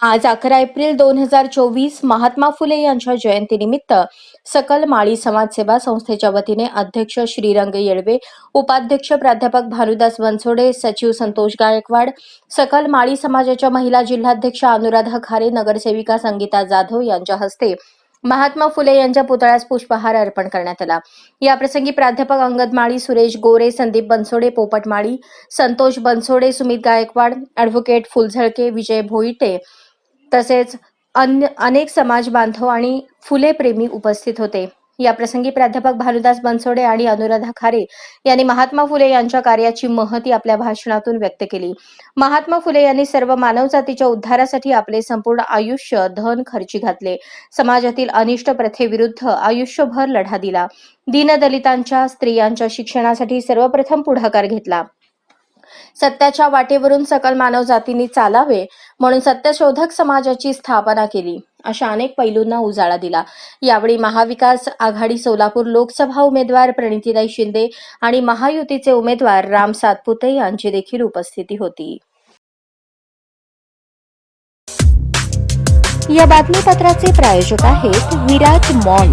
आज अकरा एप्रिल दोन हजार चोवीस महात्मा फुले यांच्या जयंतीनिमित्त सकल माळी समाजसेवा संस्थेच्या वतीने अध्यक्ष श्रीरंग येळवे उपाध्यक्ष प्राध्यापक भानुदास बनसोडे सचिव संतोष गायकवाड सकल माळी समाजाच्या महिला जिल्हाध्यक्ष अनुराधा खारे नगरसेविका संगीता जाधव यांच्या हस्ते महात्मा फुले यांच्या पुतळ्यास पुष्पहार अर्पण करण्यात आला. याप्रसंगी प्राध्यापक अंगद माळी सुरेश गोरे संदीप बनसोडे पोपट माळी संतोष बनसोडे सुमित गायकवाड अॅडव्होकेट फुलझळके विजय भोईटे तसेच अन्य अनेक समाज बांधव आणि फुले प्रेमी उपस्थित होते. या प्रसंगी प्राध्यापक भानुदास बनसोडे आणि अनुराधा खारे यांनी महात्मा फुले यांच्या कार्याची महती आपल्या भाषणातून व्यक्त केली. महात्मा फुले यांनी सर्व मानवजातीच्या उद्धारासाठी आपले संपूर्ण आयुष्य धन खर्ची घातले. समाजातील अनिष्ट प्रथेविरुद्ध आयुष्यभर लढा दिला. दीनदलितांच्या स्त्रियांच्या शिक्षणासाठी सर्वप्रथम पुढाकार घेतला. सत्याच्या वाटेवरून सकल मानव जातीने चालावे म्हणून सत्यशोधक समाजाची स्थापना केली. अशा अनेक पैलूंना उजाळा दिला. यावेळी महाविकास आघाडी सोलापूर लोकसभा उमेदवार प्रणितीताई शिंदे आणि महायुतीचे उमेदवार राम सातपुते यांची देखील उपस्थिती होती. या बातमीपत्राचे प्रायोजक आहेत विराज मॉल.